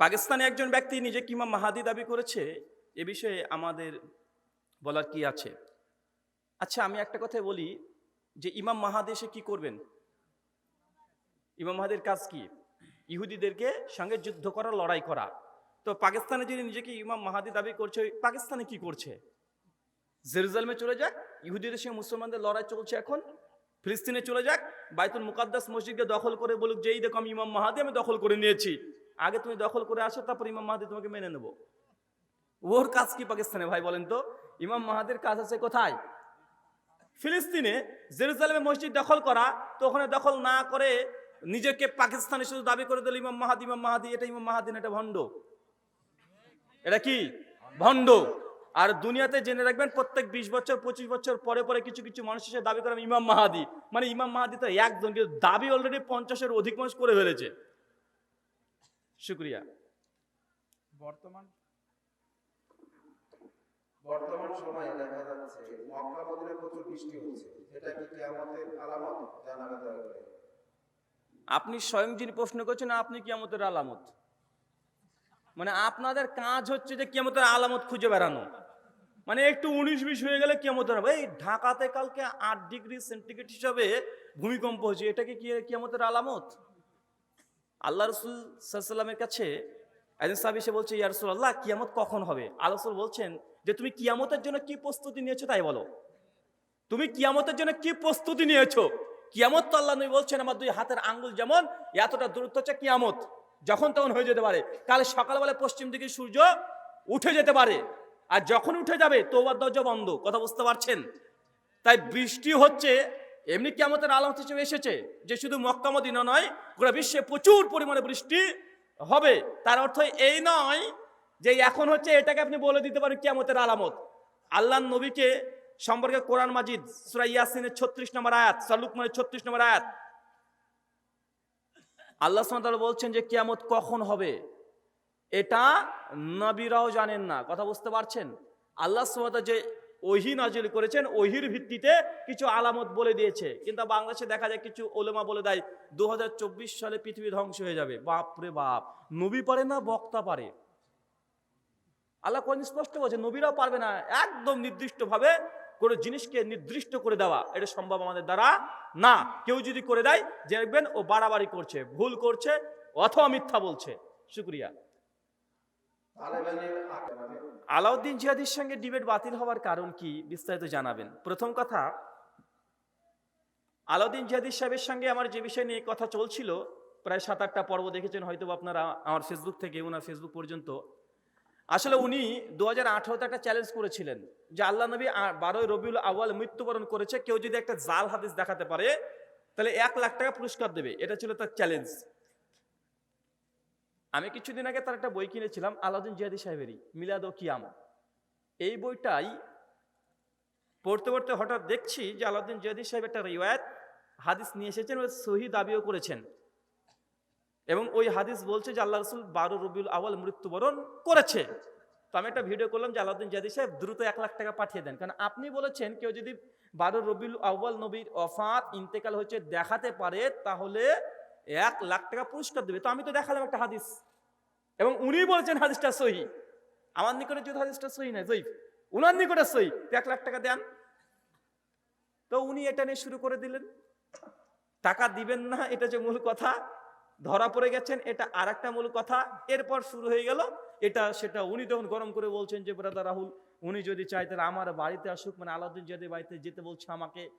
পাকিস্তানে একজন ব্যক্তি নিজেকে ইমাম মাহাদি দাবি করেছে, এ বিষয়ে আমাদের বলার কি আছে? আচ্ছা আমি একটা কথা বলি যে ইমাম মাহাদি এসে কি করবেন? ইমাম মাহাদির কাজ কি? ইহুদিদেরকে সঙ্গে যুদ্ধ করা, লড়াই করা। তো পাকিস্তানে যদি নিজেকে ইমাম মাহাদি দাবি করছে পাকিস্তানে কি করছে? জেরুজালমে চলে যাক, ইহুদিদের সঙ্গে মুসলমানদের লড়াই চলছে এখন। ফিলিস্তিনে চলে যাক বাইতুল মুকাদ্দাস মসজিদকে দখল করে বলুক যে এই দেখো আমি ইমাম মাহাদি আমি দখল করে নিয়েছি। আগে তুমি দখল করে আসো তারপর ইমাম মাহাদি তোমাকে মেনে নেব। ওর কাজ কি পাকিস্তানে ভাই বলেন তো? ইমাম মাহাদির কাজ আছে কোথায়? ফিলিস্তিনে জেরুজালেমে মসজিদ দখল করা তো ওখানে দখল না করে নিজেকে পাকিস্তানে শুধু দাবি করে দিল ইমাম মাহাদি ইমাম মাহাদি এটা ইমাম মাহাদি না, এটা ভণ্ড। এটা কি? ভণ্ড। আর দুনিয়াতে জেনে রাখবেন প্রত্যেক বিশ বছর পঁচিশ বছর পরে পরে কিছু কিছু মানুষ এসে দাবি করেন ইমাম মাহাদি। মানে ইমাম মাহাদি তো একজন কিন্তু দাবি অলরেডি পঞ্চাশের অধিক মানুষ করে ফেলেছে। শুক্রিয়া। বর্তমান বর্তমান সময়ে দেখা যাচ্ছে মক্কা মদিনায় প্রচুর বৃষ্টি হচ্ছে। এটা কি কিয়ামতের আলামত? জানাবে দয়া করে। আপনি স্বয়ং যিনি প্রশ্ন করছেন আপনি কিয়ামতের আলামত। মানে আপনাদের কাজ হচ্ছে যে কিয়ামতের আলামত খুঁজে বেড়ানো। মানে একটু উনিশ বিশ হয়ে গেলে কিয়ামতের হবে? এই ঢাকাতে কালকে আট ডিগ্রি সেন্টিগ্রেড হিসাবে ভূমিকম্প হয়েছে। এটা কি কি- কিয়ামতের আলামত? আল্লাহ রসুল সাল্লামের কাছে একদিন সাহেব এসে বলছে, ইয়া রসুল আল্লাহ কিয়ামত কখন হবে? আল্লাহ বলছেন যে, তুমি কিয়ামতের জন্য কি প্রস্তুতি নিয়েছো তাই বলো। তুমি কিয়ামতের জন্য কি প্রস্তুতি নিয়েছো? কিয়ামত তো আল্লাহ নবী বলছেন, আমার দুই হাতের আঙ্গুল যেমন, এতটা দূরত্ব হচ্ছে কিয়ামত। যখন তখন হয়ে যেতে পারে। কাল সকালবেলা পশ্চিম দিকে সূর্য উঠে যেতে পারে। আর যখন উঠে যাবে তোবার দরজা বন্ধ। কথা বুঝতে পারছেন? তাই বৃষ্টি হচ্ছে, এমনি কিয়ামতের আলামত হিসেবে এসেছে যে শুধু মক্কা মদিনা নয়, গোটা বিশ্বে প্রচুর পরিমাণে বৃষ্টি হবে। তার অর্থ এই নয় যে এখন হচ্ছে এটাকে আপনি বলে দিতে পারেন কিয়ামতের আলামত। আল্লাহ নবীকে সম্পর্কে কোরআন মাজিদ, সূরা ইয়াসিনের 36 নম্বর আয়াত সালুকমানের 36 নম্বর আয়াত। আল্লাহ তাআলা বলছেন যে কিয়ামত কখন হবে? এটা নবীরাও জানেন না, কথা বুঝতে পারছেন? আল্লাহ তাআলা যে ওহি নাজিল করেছেন, ওহির ভিত্তিতে কিছু আলামত বলে দিয়েছে। কিন্তু বাংলাদেশে দেখা যায় কিছু ওলেমা বলে দেয় দু সালে পৃথিবী ধ্বংস হয়ে যাবে। বাপ রে বাপ, নবী পারে না, বক্তা পারে? আল্লাহ কোন স্পষ্ট বলছে, নবীরাও পারবে না একদম নির্দিষ্টভাবে কোনো জিনিসকে নির্দিষ্ট করে দেওয়া। এটা সম্ভব আমাদের দ্বারা না। কেউ যদি করে দেয়, দেখবেন ও বাড়াবাড়ি করছে, ভুল করছে অথবা মিথ্যা বলছে। শুক্রিয়া। আলাউদ্দিন জিহাদির সঙ্গে ডিবেট বাতিল হওয়ার কারণ কি বিস্তারিত জানাবেন। প্রথম কথা, আলাউদ্দিন জিহাদির সাহেবের সঙ্গে আমার যে বিষয় নিয়ে কথা চলছিল, প্রায় সাত, আটটা পর্ব দেখেছেন হয়তো আপনারা আমার ফেসবুক থেকে, ওনার ফেসবুক পর্যন্ত। আসলে উনি দু হাজার আঠারোতে একটা চ্যালেঞ্জ করেছিলেন যে আল্লাহ নবী বারোই রবিউল আউয়াল মৃত্যুবরণ করেছে, কেউ যদি একটা জাল হাদিস দেখাতে পারে, তাহলে এক লাখ টাকা পুরস্কার দেবে। এটা ছিল তার চ্যালেঞ্জ আমি কিছুদিন আগে তার একটা বই কিনেছিলাম, আলাউদ্দিন জিহাদি সাহেবেরই, মিলাদ ও কিয়াম এই বইটাই পড়তে পড়তে হঠাৎ দেখছি যে আলাউদ্দিন জিহাদি সাহেব একটা রিওয়ায়ত, হাদিস নিয়ে এসেছেন ও সহি দাবিও করেছেন। এবং ওই হাদিস বলছে যে আল্লাহ রসুল বারো রবিউল আওয়াল মৃত্যুবরণ করেছে। তো আমি একটা ভিডিও করলাম যে আলাউদ্দিন জাদি সাহেব দ্রুত এক লাখ টাকা পাঠিয়ে দেন। কারণ আপনি বলেছেন কেউ যদি বারো রবিউল আউ্বাল নবীর অফাত ইন্তেকাল হচ্ছে দেখাতে পারে, তাহলে এক লাখ টাকা পুরস্কার দেবে। তো আমি তো দেখালাম একটা হাদিস। এবং উনি বলছেন হাদিসটা সহি। আমার নিকটে যদি হাদিসটা সহি না জয়ীফ। উনার নিকটে সহি। এক লাখ টাকা দেন। তো উনি এটা নিয়ে শুরু করে দিলেন। টাকা দিবেন না, এটা যে মূল কথা। ধরা পড়ে গেছেন, এটা আর একটা মূল কথা। এরপর শুরু হয়ে গেল। এটা সেটা উনি তখন গরম করে বলছেন যে ব্রাদা রাহুল, উনি যদি চাই তাহলে আমার বাড়িতে আসুক। মানে আলাউদ্দিন যদি বাড়িতে যেতে বলছে আমাকে,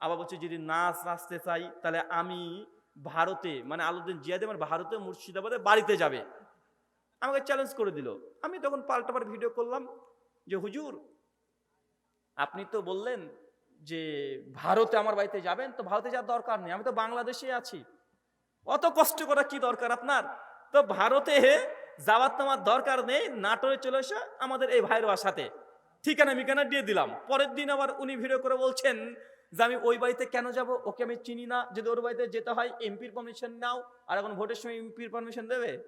আবার বলছে যদি নাচ নাচতে চাই, তাহলে আমি ভারতে মানে আলাউদ্দিন জিয়াদে আমার ভারতে, মুর্শিদাবাদে বাড়িতে যাবে। আমাকে চ্যালেঞ্জ করে দিল। আমি তখন পাল্টাবার ভিডিও করলাম যে, হুজুর, আপনি তো বললেন যে, ভারতে আমার বাড়িতে যাবেন, তো ভারতে যাওয়ার দরকার নেই। আমি তো বাংলাদেশে আছি। অত কষ্ট করা কি দরকার আপনার? তো ভারতে যাওয়ার তো আমার দরকার নেই, নাটোরে চলে এসে আমাদের এই ভাইয়ের বাসাতে। ঠিকানা মিকানা দিয়ে দিলাম। পরের দিন আবার উনি ভিডিও করে বলছেন যে আমি ওই বাড়িতে কেন যাব? ওকে আমি চিনি না। যদি ওর বাড়িতে যেতে হয়, এমপির পারমিশন নাও। আর এখন ভোটের সময় এমপির পারমিশন দেবে?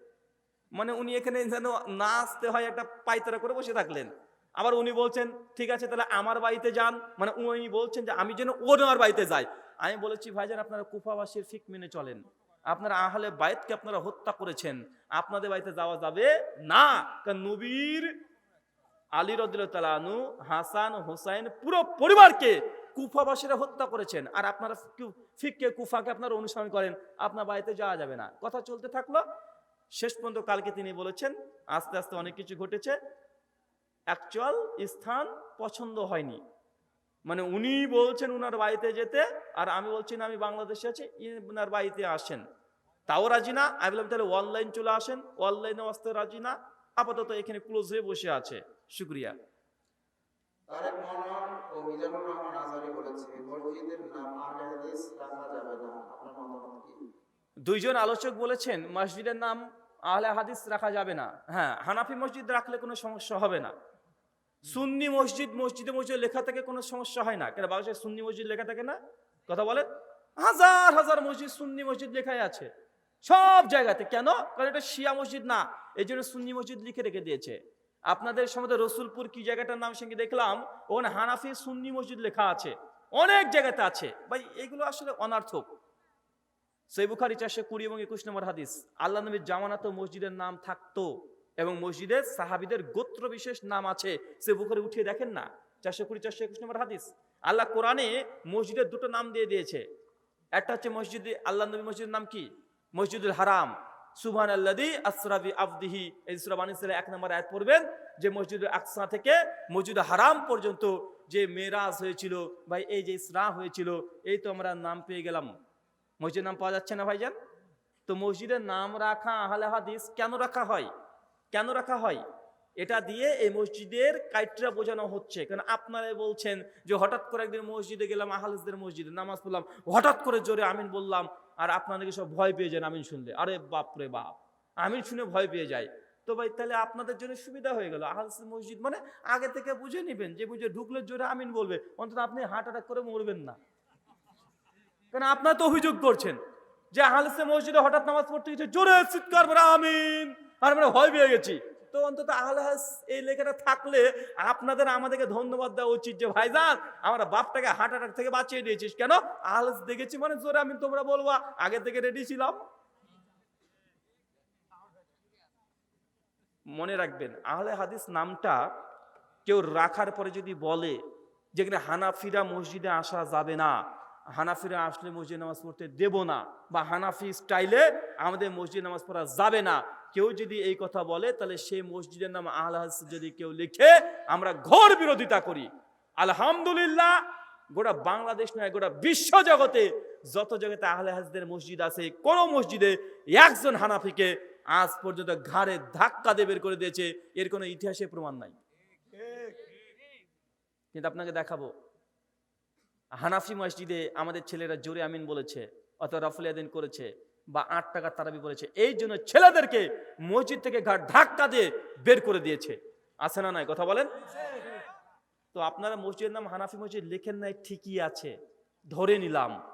মানে উনি এখানে যেন না আসতে হয়, একটা পাইতারা করে বসে থাকলেন। আবার উনি বলছেন, ঠিক আছে, তাহলে আমার বাড়িতে যান। মানে উনি বলছেন যে, আমি যেন ওনার বাড়িতে যাই। আমি বলেছি, ভাইজান, আপনারা কুফাবাসীর ফিক মেনে চলেন। আপনারা আহলে বাইতকে আপনারা হত্যা করেছেন। আপনাদের বাড়িতে যাওয়া যাবে না। কারণ নবীর আলী রদুল্লাহু হাসান, হোসাইন পুরো পরিবারকে কুফাবাসীরা হত্যা করেছেন। আর আপনারা ফিককে, কুফাকে আপনারা অনুসরণ করেন, আপনার বাড়িতে যাওয়া যাবে না। কথা চলতে থাকল। শেষ পর্যন্ত কালকে তিনি বলেছেন, আস্তে আস্তে অনেক কিছু ঘটেছে। অ্যাকচুয়াল স্থান পছন্দ হয়নি। মানে উনি বলছেন উনার বাড়িতে যেতে, আর আমি বলছি না আমি বাংলাদেশে আছি উনার বাড়িতে আসেন। তাও রাজি না। আমি বললাম, তাহলে অনলাইন চলে আসেন। অনলাইনে আসতে রাজি না। আপাতত এখানে ক্লোজ হয়ে বসে আছে। শুক্রিয়া। তারেক মনোয়ার ও মিজানুর রহমান আজহারি বলেছে, মসজিদের নাম আহলে হাদিস রাখা যাবে না। আপনার মতামত কি? দুইজন আলোচক বলেছেন, মসজিদের নাম আহলে হাদিস রাখা যাবে না। হ্যাঁ হানাফি মসজিদ রাখলে কোনো সমস্যা হবে না। সুন্নি মসজিদ, মসজিদে মসজিদ লেখা থেকে কোনো সমস্যা হয় না। কেন বাংলাদেশে সুন্নি মসজিদ লেখা থাকে না? কথা বলেন। হাজার হাজার মসজিদ সুন্নি মসজিদ লেখাই আছে। সব জায়গাতে। কেন? কারণ এটা শিয়া মসজিদ না। এই জন্য সুন্নি মসজিদ লিখে রেখে দিয়েছে। আপনাদের সমাজে রসুলপুর কি জায়গাটার নাম সঙ্গে দেখলাম? ওখানে হানাফি সুন্নি মসজিদ লেখা আছে। অনেক জায়গাতে আছে। ভাই, এগুলো আসলে অনার্থক। সেই বুখারি চারশো কুড়ি এবং একুশ নম্বর হাদিস। আল্লাহ নবীর জামানাত মসজিদের নাম থাকতো এবং মসজিদের সাহাবিদের গোত্র বিশেষ নাম আছে। সে বুখারি উঠিয়ে দেখেন না? চারশো কুড়ি, চারশো একুশ নম্বর হাদিস। আল্লাহ কোরআনে মসজিদের দুটো নাম দিয়ে দিয়েছে। একটা হচ্ছে মসজিদ, আল্লাহ নবী মসজিদের নাম কি? মসজিদুল হারাম। সুবহান আল্লাদি আসরাবি আবদিহি। এই সুরাবানি এক নম্বর আয়াত পড়বেন, যে মসজিদ আকসা থেকে মসজিদ হারাম পর্যন্ত যে মেরাজ হয়েছিল, ভাই, এই যে ইসরা হয়েছিল, এই তো আমরা নাম পেয়ে গেলাম। মসজিদের নাম পাওয়া যাচ্ছে না, ভাইজান? তো মসজিদের নাম রাখা, আহলে হাদিস কেন রাখা হয়? কেন রাখা হয়? এটা দিয়ে এই মসজিদের কাইটরা বোঝানো হচ্ছে। কারণ আপনারাই বলছেন যে হঠাৎ করে একদিন মসজিদে গেলাম, আহালিসদের মসজিদে নামাজ পড়লাম, হঠাৎ করে জোরে আমিন বললাম, আর আপনাদেরকে সব ভয় পেয়ে যান আমিন শুনলে। আরে বাপ রে বাপ, আমিন শুনে ভয় পেয়ে যায় তো ভাই, তাহলে আপনাদের জন্য সুবিধা হয়ে গেল। আহালিস মসজিদ মানে আগে থেকে বুঝে নেবেন, যে বুঝে ঢুকলে জোরে আমিন বলবে, অন্তত আপনি হার্ট অ্যাটাক করে মরবেন না। কারণ আপনার তো অভিযোগ করছেন যে আহলেসে মসজিদে হঠাৎ নামাজ পড়তে গেছে, জোরে চিৎকার করে আমিন। আর আমরা ভয় পেয়ে গেছি। তো অন্তত আহলাস এই লেখাটা থাকলে আপনাদের আমাদেরকে ধন্যবাদ দেওয়া উচিত যে ভাইজান, আমরা বাপটাকে হার্ট অ্যাটাক থেকে বাঁচিয়ে দিয়েছিস কেন? আহলাস দেখেছি মানে জোরে আমি তোমরা বলবা, আগে থেকে রেডি ছিলাম। মনে রাখবেন, আহলে হাদিস নামটা কেউ রাখার পরে যদি বলে, যেখানে হানাফিরা মসজিদে আসা যাবে না হানাফিরা আসলে মসজিদ নামাজ পড়তে দেব না বা হানাফি স্টাইলে আমাদের মসজিদ নামাজ পড়া যাবে না। কেউ যদি এই কথা বলে, তাহলে সেই মসজিদের নাম আহলে যদি কেউ লিখে, আমরা ঘোর বিরোধিতা করি। আলহামদুলিল্লাহ, গোটা বাংলাদেশ নয়, গোটা বিশ্ব জগতে যত জগতে আহলে হাদিসদের মসজিদ আছে, কোন মসজিদে একজন হানাফিকে আজ পর্যন্ত ঘাড়ে ধাক্কা দিয়ে বের করে দিয়েছে, এর কোনো ইতিহাসে প্রমাণ নাই। কিন্তু আপনাকে দেখাবো হানাফি মসজিদে আমাদের ছেলেরা জোরে আমিন বলেছে, অথবা রফল আদিন করেছে, বা আট টাকা তারাবি বলেছে, এই জন্য ছেলেদেরকে মসজিদ থেকে ঘাট ধাক্কা দিয়ে বের করে দিয়েছে। আছে না নাই? কথা বলেন? তো আপনারা মসজিদের নাম হানাফি মসজিদ লেখেন নাই, ঠিকই আছে। ধরে নিলাম।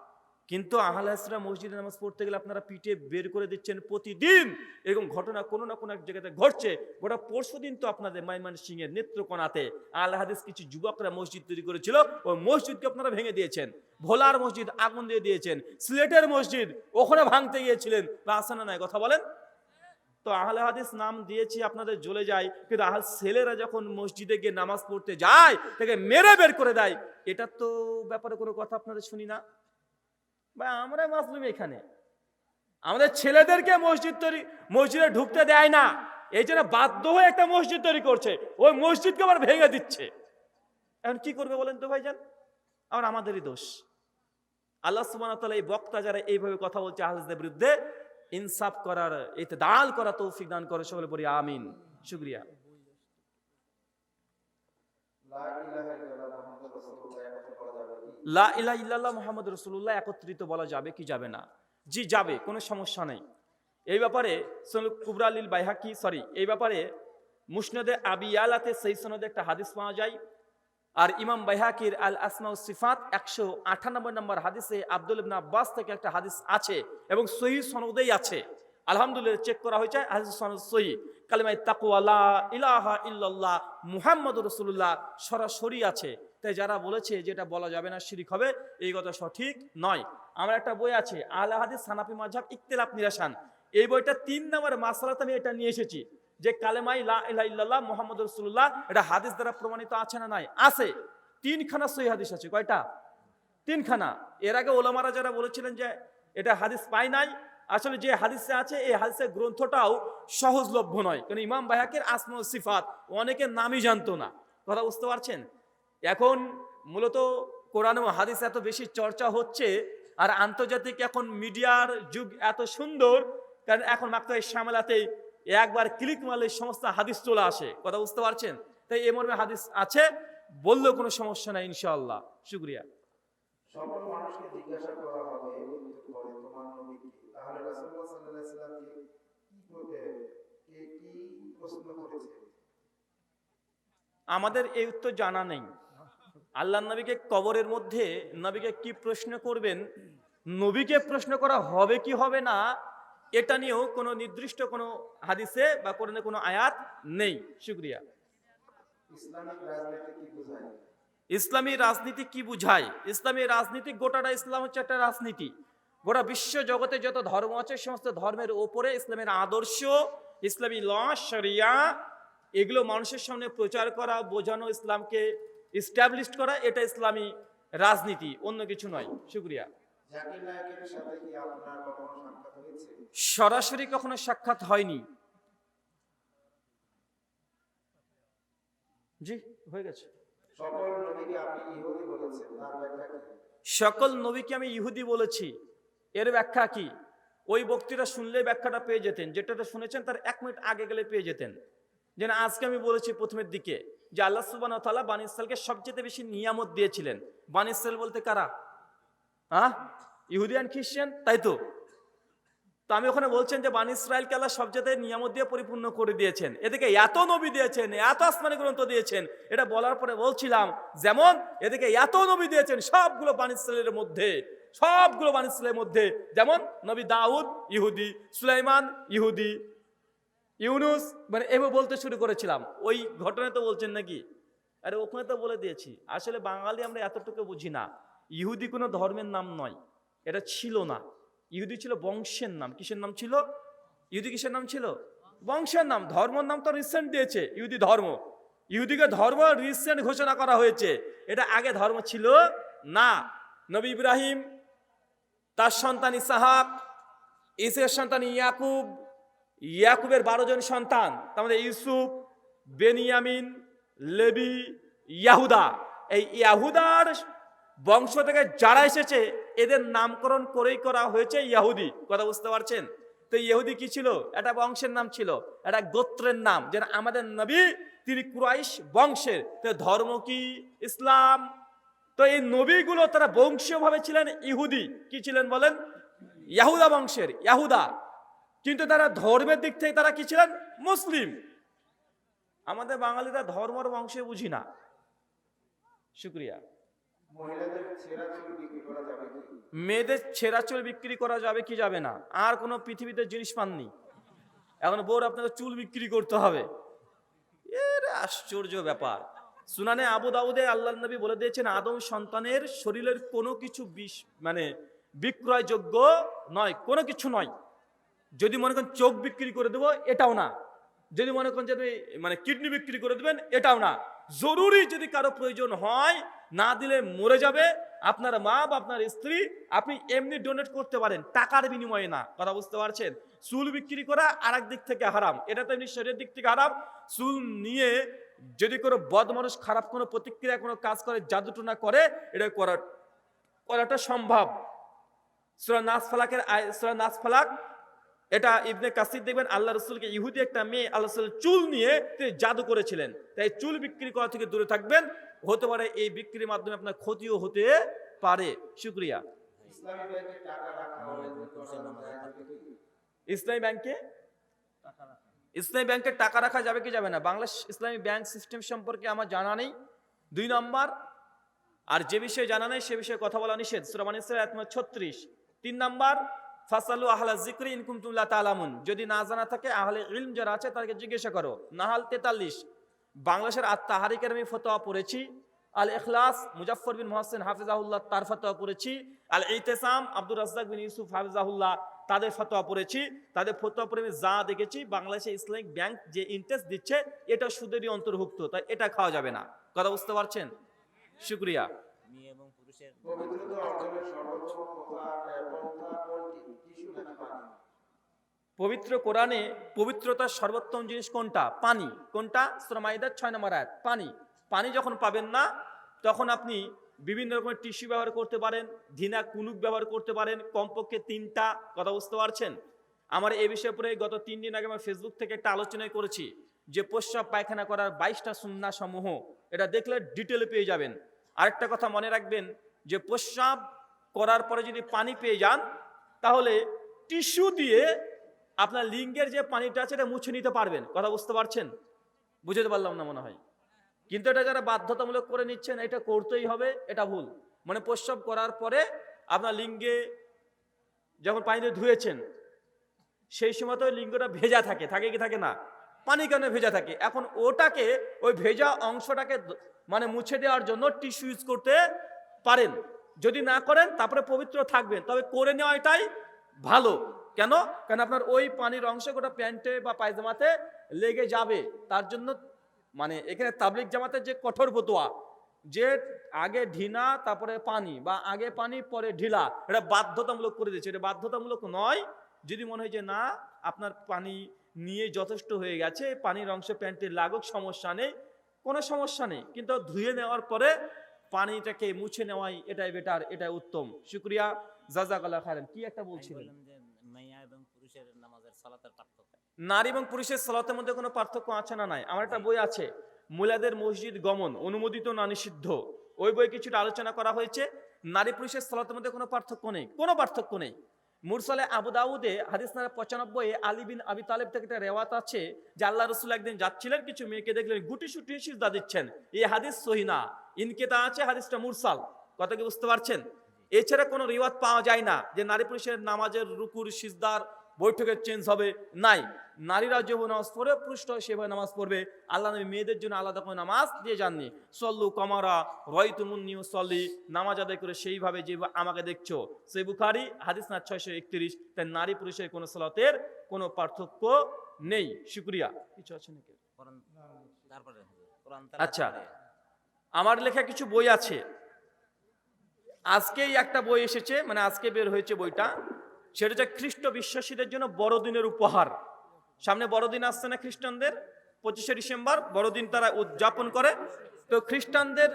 কিন্তু আহলাসরা মসজিদে নামাজ পড়তে গেলে আপনারা পিঠে বের করে দিচ্ছেন প্রতিদিন। এরকম ঘটনা কোনো না কোনো এক জায়গাতে ঘটছে। গোটা পরশু দিন তো আপনাদের মাইমান সিং এর নেত্রকোনাতে। আল হাদিস কিছু যুবকরা মসজিদ তৈরি করেছিল। ওই মসজিদকে আপনারা ভেঙে দিয়েছেন। ভোলার মসজিদ আগুন দিয়ে দিয়েছেন। সিলেটের মসজিদ, ওখানে ভাঙতে গিয়েছিলেন। বা আসানা নাই? কথা বলেন। তো আহলে হাদিস নাম দিয়েছি, আপনাদের জ্বলে যায়। কিন্তু আহল ছেলেরা যখন মসজিদে গিয়ে নামাজ পড়তে যায়, তাকে মেরে বের করে দেয়। এটা তো ব্যাপারে কোনো কথা আপনাদের শুনি না। বা আমরা মাসলুম এখানে। আমাদের ছেলেদেরকে মসজিদ তৈরি, মসজিদে ঢুকতে দেয় না। এই জন্য বাধ্য হয়ে একটা মসজিদ তৈরি করছে। ওই মসজিদকে আবার ভেঙে দিচ্ছে। এখন কি করবে বলেন তো ভাইজান? আবার আমাদেরই দোষ। আল্লাহ সুবান এই বক্তা যারা এইভাবে কথা বলছে আহলদের বিরুদ্ধে, ইনসাফ করার এতে দাল করা তৌফিক দান করে সকলে বলি, আমিন। শুক্রিয়া। লা ইলা ইল্লাল্লাহ মোহাম্মদ রসুল্লাহ একত্রিত বলা যাবে কি যাবে না? জি, যাবে, কোনো সমস্যা নেই। এই ব্যাপারে কুবরা আলীল বাইহাকি সরি এই ব্যাপারে মুসনদে আবিয়ালাতে সেই সনদে একটা হাদিস পাওয়া যায়। আর ইমাম বাইহাকির আল আসমা সিফাত একশো আটানব্বই নম্বর হাদিসে আব্দুল ইবনা আব্বাস থেকে একটা হাদিস আছে এবং সহি সনদেই আছে। আলহামদুলিল্লাহ চেক করা হয়েছে সহি। কালিমাই তাকুয়ালা ইলাহা ইল্লাল্লাহ মুহাম্মদ রসুল্লাহ সরাসরি আছে। তাই যারা বলেছে যে এটা বলা যাবে না, শিরিক হবে, এই কথা সঠিক নয়। আমার একটা বই আছে আল হাদিস সানাফি মাঝাব ইকতেলাপ নিরাসান। এই বইটা তিন নম্বর মাসালাতে আমি এটা নিয়ে এসেছি, যে কালেমাই লা ইলাহা ইল্লাল্লাহ মোহাম্মদ রসুল্লাহ এটা হাদিস দ্বারা প্রমাণিত আছে না নাই? আছে। তিনখানা সহি হাদিস আছে, কয়টা? তিনখানা। এর আগে ওলামারা যারা বলেছিলেন যে এটা হাদিস পাই নাই আসলে যে হাদিসে আছে, এই হাদিসের গ্রন্থটাও সহজলভ্য নয়। কারণ ইমাম বাহাকের আসমা সিফাত, অনেকের নামই জানতো না। কথা বুঝতে পারছেন? এখন মূলত কোরআন ও হাদিস এত বেশি চর্চা হচ্ছে, আর আন্তর্জাতিক এখন মিডিয়ার যুগ এত সুন্দর, কারণ এখন এই সামেলাতে একবার ক্লিক মারলে সমস্ত হাদিস চলে আসে। কথা বুঝতে পারছেন? তাই এ মর্মে হাদিস আছে, বললেও কোনো সমস্যা নাই ইনশাআল্লাহ। শুক্রিয়া। সকল মানুষকে জিজ্ঞাসা করা হবে মৃত্যুর পরে তোমার নবী কি তাহলে রাসূলুল্লাহ সাল্লাল্লাহু আলাইহি সাল্লামকে কি করবে কে কি প্রশ্ন করেছে আমাদের এই উত্তর জানা নেই। আল্লাহ নবীকে কবরের মধ্যে নবীকে কি প্রশ্ন করবেন? নবীকে প্রশ্ন করা হবে কি হবে না? এটা নিয়েও কোনো নির্দিষ্ট কোনো হাদিসে বা কোরআনে কোনো আয়াত নেই। শুক্রিয়া। ইসলামী রাজনীতি কি বুঝায়? ইসলামী রাজনীতি গোটাটা ইসলাম হচ্ছে একটা রাজনীতি। গোটা বিশ্ব জগতে যত ধর্ম আছে, সমস্ত ধর্মের ওপরে ইসলামের আদর্শ, ইসলামী ল, শরিয়া এগুলো মানুষের সামনে প্রচার করা, বোঝানো, ইসলামকে ইস্টাবলিশ করা, এটা ইসলামী রাজনীতি, অন্য কিছু নয়। শুক্রিয়া। সরাসরি কখনো সাক্ষাৎ হয়নি। জি, হয়ে গেছে। সকল নবীকে আমি ইহুদি বলেছি। এর ব্যাখ্যা কি? ওই বক্তৃতা শুনলে ব্যাখ্যাটা পেয়ে যেতেন। যেটা শুনেছেন তার এক মিনিট আগে গেলে পেয়ে যেতেন। যেন আজকে আমি বলেছি প্রথমের দিকে যে আল্লাহ সুবান তালা বান ইসরায়েলকে সবচেয়ে বেশি নিয়ামত দিয়েছিলেন। বান বলতে কারা? হ্যাঁ? ইহুদিয়ান, খ্রিস্টান? তাই তো। তো আমি ওখানে বলছেন যে বান ইসরায়েলকে আল্লাহ সবচেয়ে নিয়ামত দিয়ে পরিপূর্ণ করে দিয়েছেন। এদিকে এত নবী দিয়েছেন, এত আসমানি গ্রন্থ দিয়েছেন, এটা বলার পরে বলছিলাম, যেমন এদিকে এত নবী দিয়েছেন, সবগুলো বান ইসরায়েলের মধ্যে, সবগুলো বান ইসরায়েলের মধ্যে, যেমন নবী দাউদ ইহুদি, সুলাইমান ইহুদি ইউনুস মানে এভাবে বলতে শুরু করেছিলাম। ওই ঘটনা তো বলছেন নাকি? আরে ওখানে তো বলে দিয়েছি। আসলে বাঙালি আমরা এতটুকু বুঝি না। ইহুদি কোনো ধর্মের নাম নয়। এটা ছিল না। ইহুদি ছিল বংশের নাম। কিসের নাম ছিল? ইহুদি কিসের নাম ছিল? বংশের নাম। ধর্মের নাম তো রিসেন্ট দিয়েছে ইহুদি ধর্ম। ইহুদিকে ধর্ম রিসেন্ট ঘোষণা করা হয়েছে। এটা আগে ধর্ম ছিল না। নবী ইব্রাহিম তার সন্তান ইসাহাক ইসের সন্তান ইয়াকুব ইয়াকুবের বারো জন সন্তান মধ্যে ইউসুফ, বেনিয়ামিন, লেবি, ইয়াহুদা। এই ইয়াহুদার বংশ থেকে যারা এসেছে, এদের নামকরণ করেই করা হয়েছে ইয়াহুদি। কথা বুঝতে পারছেন? তো ইহুদি কি ছিল? একটা বংশের নাম ছিল, একটা গোত্রের নাম, যেন আমাদের নবী, তিনি কুরাইশ বংশের। তো ধর্ম কি? ইসলাম। তো এই নবীগুলো তারা বংশীয়ভাবে ছিলেন ইহুদি। কি ছিলেন বলেন? ইয়াহুদা বংশের, ইয়াহুদা। কিন্তু তারা ধর্মের দিক থেকে তারা কি ছিলেন? মুসলিম। আমাদের বাঙালিরা ধর্মর বংশে বুঝি না। শুক্রিয়া। মেয়েদের ছেঁড়া চুল বিক্রি করা যাবে কি যাবে না? আর কোনো পৃথিবীতে জিনিস পাননি। এখন বোর আপনাকে চুল বিক্রি করতে হবে। এর আশ্চর্য ব্যাপার। সুনানে আবু দাউদে আল্লাহ নবী বলে দিয়েছেন আদম সন্তানের শরীরের কোনো কিছু বিষ মানে বিক্রয়যোগ্য নয় কোনো কিছু নয়। যদি মনে করেন চোখ বিক্রি করে দেবো, এটাও না। যদি মনে করেন যে আপনি মানে কিডনি বিক্রি করে দেবেন, এটাও না। জরুরি যদি কারও প্রয়োজন হয়, না দিলে মরে যাবে। আপনার মা বা আপনার স্ত্রী, আপনি এমনি ডোনেট করতে পারেন, টাকার বিনিময়ে না। কথা বুঝতে পারছেন? চুল বিক্রি করা আর দিক থেকে হারাম। এটা তো এমনি শরীরের দিক থেকে হারাম। চুল নিয়ে যদি কোনো বদ মানুষ খারাপ কোনো প্রতিক্রিয়া, কোনো কাজ করে, জাদুটনা করে, এটা করা, করাটা সম্ভব। সুরা নাচ ফালাকের সুরা নাচ ফালাক এটা ইবনে কাসির দেখবেন, আল্লাহ রসুলকে ইহুদি একটা মেয়ে, আল্লাহ রসুল চুল নিয়ে তিনি জাদু করেছিলেন। তাই চুল বিক্রি করা থেকে দূরে থাকবেন। হতে পারে এই বিক্রির মাধ্যমে আপনার ক্ষতিও হতে পারে। শুক্রিয়া। ইসলামী ব্যাংকে? ইসলামী ব্যাংকে টাকা রাখা যাবে কি যাবে না? বাংলাদেশ ইসলামী ব্যাংক সিস্টেম সম্পর্কে আমার জানা নেই। দুই নম্বর, আর যে বিষয়ে জানা নেই সে বিষয়ে কথা বলা নিষেধ। সুরামান ইসলাম ছত্রিশ। তিন নম্বর ফাসালু আহলা জিক্রি ইনকুম তুমলা তালামুন। যদি না জানা থাকে, আহলে ইলম যারা আছে, তাদেরকে জিজ্ঞাসা করো। নাহাল তেতাল্লিশ। বাংলাদেশের আত্মাহারিকের আমি ফতোয়া পড়েছি। আল ইখলাস মুজাফর বিন মোহাসেন হাফিজাহুল্লাহ তার ফতোয়া পড়েছি। আল ইতেসাম আব্দুর রাজ্জাক বিন ইউসুফ হাফিজাহুল্লাহ তাদের ফতোয়া পড়েছি। তাদের ফতোয়া পড়ে যা দেখেছি, বাংলাদেশে ইসলামিক ব্যাংক যে ইন্টারেস্ট দিচ্ছে, এটা সুদেরই অন্তর্ভুক্ত। তাই এটা খাওয়া যাবে না। কথা বুঝতে পারছেন? শুক্রিয়া। এবং পানি পবিত্র কোরআনে পবিত্রতার সর্বোত্তম জিনিস কোনটা? পানি। কোনটা? শ্রমাইদার ছয় নম্বর আয়াত। পানি। পানি যখন পাবেন না, তখন আপনি বিভিন্ন রকমের টিস্যু ব্যবহার করতে পারেন ধিনা কুনুক ব্যবহার করতে পারেন, কমপক্ষে তিনটা। কথা বুঝতে পারছেন? আমার এই বিষয়ে পরে গত তিন দিন আগে আমি ফেসবুক থেকে একটা আলোচনায় করেছি যে প্রস্রাব পায়খানা করার বাইশটা সুন্না এটা দেখলে ডিটেলে পেয়ে যাবেন। আরেকটা কথা মনে রাখবেন যে প্রস্রাব করার পরে যদি পানি পেয়ে যান, তাহলে টিস্যু দিয়ে আপনার লিঙ্গের যে পানিটা আছে এটা মুছে নিতে পারবেন। কথা বুঝতে পারছেন? বুঝতে পারলাম না মনে হয়। কিন্তু এটা যারা বাধ্যতামূলক করে নিচ্ছেন, এটা করতেই হবে, এটা ভুল। মানে প্রস্রাব করার পরে আপনার লিঙ্গে যখন পানিতে ধুয়েছেন, সেই সময় তো লিঙ্গটা ভেজা থাকে থাকে কি থাকে না? পানি কেন ভেজা থাকে? এখন ওটাকে, ওই ভেজা অংশটাকে মানে মুছে দেওয়ার জন্য টিস্যু ইউজ করতে পারেন। যদি না করেন, তারপরে পবিত্র থাকবেন। তবে করে নেওয়া এটাই ভালো। কেন? কারণ আপনার ওই পানির অংশ গোটা প্যান্টে বা পায়জামাতে লেগে যাবে। তার জন্য মানে এখানে তাবলিক জামাতের যে কঠোর ফতোয়া, যে আগে ঢিনা, তারপরে পানি বা আগে পানি, পরে ঢিলা, এটা বাধ্যতামূলক করে দিয়েছে। এটা বাধ্যতামূলক নয়। যদি মনে হয় যে না, আপনার পানি নিয়ে যথেষ্ট হয়ে গেছে পানির অংশ প্যান্টে লাগুক সমস্যা নেই কোনো সমস্যা নেই। কিন্তু ধুয়ে নেওয়ার পরে পানিটাকে মুছে নেওয়াই এটাই বেটার এটাই উত্তম। শুক্রিয়া জাজাকাল্লাহ খারেন কি একটা বলছিলেন? নারী এবং পুরুষের সালাতের মধ্যে কোনো পার্থক্য আছে না নাই? আমার একটা বই আছে মহিলাদের মসজিদ গমন অনুমোদিত না নিষিদ্ধ। ওই বই কিছুটা আলোচনা করা হয়েছে নারী পুরুষের সালাতের মধ্যে কোনো পার্থক্য নেই। কোনো পার্থক্য নেই। মুরসালে আবু দাউদে হাদিস নাম্বার পঁচানব্বই আলী বিন আবি তালেব থেকে একটা রেওয়াত আছে যে আল্লাহ রসুল একদিন যাচ্ছিলেন, কিছু মেয়েকে দেখলেন, গুটি সুটি সিজদা দিচ্ছেন। এই হাদিস সহিনা ইনকেতা আছে হাদিসটা মুরসাল। কথা কি বুঝতে পারছেন? এছাড়া কোনো রিওয়াত পাওয়া যায় না যে নারী পুরুষের নামাজের রুকুর, সিজদার বৈঠকের চেঞ্জ হবে নাই। নারীরা যেভাবে নামাজ পড়বে পুরুষরাও সেভাবে নামাজ পড়বে। আল্লাহ নবী মেয়েদের জন্য আলাদা করে নামাজ দিয়ে যাননি। সল্লু কমারা রয় তুমুন্নিউ সল্লি নামাজ আদায় করে সেইভাবে যে আমাকে দেখছ। সেই বুখারি হাদিস না ছয়শো একত্রিশ। তাই নারী পুরুষের কোনো সালাতের কোনো পার্থক্য নেই। শুক্রিয়া। কিছু আছে নাকি? আচ্ছা। আমার লেখা কিছু বই আছে। আজকেই একটা বই এসেছে মানে আজকে বের হয়েছে বইটা। সেটা হচ্ছে খ্রিস্ট বিশ্বাসীদের জন্য বড়দিনের উপহার। সামনে বড়দিন আসছে না খ্রিস্টানদের? পঁচিশে ডিসেম্বর, বড়দিন তারা উদযাপন করে। তো খ্রিস্টানদের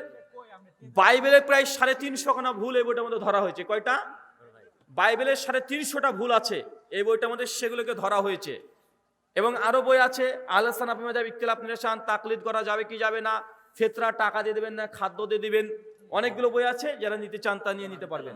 বাইবেলের প্রায় সাড়ে তিনশো খানা ভুল এই বইটার মধ্যে ধরা হয়েছে। কয়টা? বাইবেলের সাড়ে তিনশোটা ভুল আছে। এই বইটার মধ্যে সেগুলোকে ধরা হয়েছে। এবং আরও বই আছে, আলসান তাকলিদ করা যাবে কি যাবে না, ফেতরা টাকা দিয়ে দেবেন না, খাদ্য দিয়ে দিবেন, অনেকগুলো বই আছে, যারা নিতে চান তা নিয়ে নিতে পারবেন।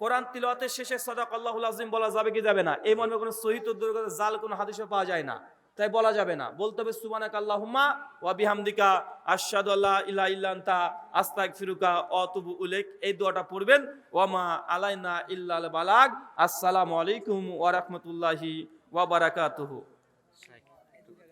কোরআন তিলওয়াতের শেষে সদাক আল্লাহুল আজিম বলা যাবে কি যাবে না? এই মর্মে কোনো সহিত দুর্গত জাল, কোনো হাদিসে পাওয়া যায় না। তাই বলা যাবে না। বলতে হবে সুবানাক আল্লাহুম্মা ওয়া বিহামদিকা আশহাদু আল্লা ইলাহা ইল্লা আনতা আস্তাগফিরুকা ওয়া আতুবু ইলাইক। এই দোয়াটা পড়বেন। ওয়া মা আলাইনা ইল্লাল বালাগ। আসসালামু আলাইকুম ওয়া রাহমাতুল্লাহি ওয়া বারাকাতুহু।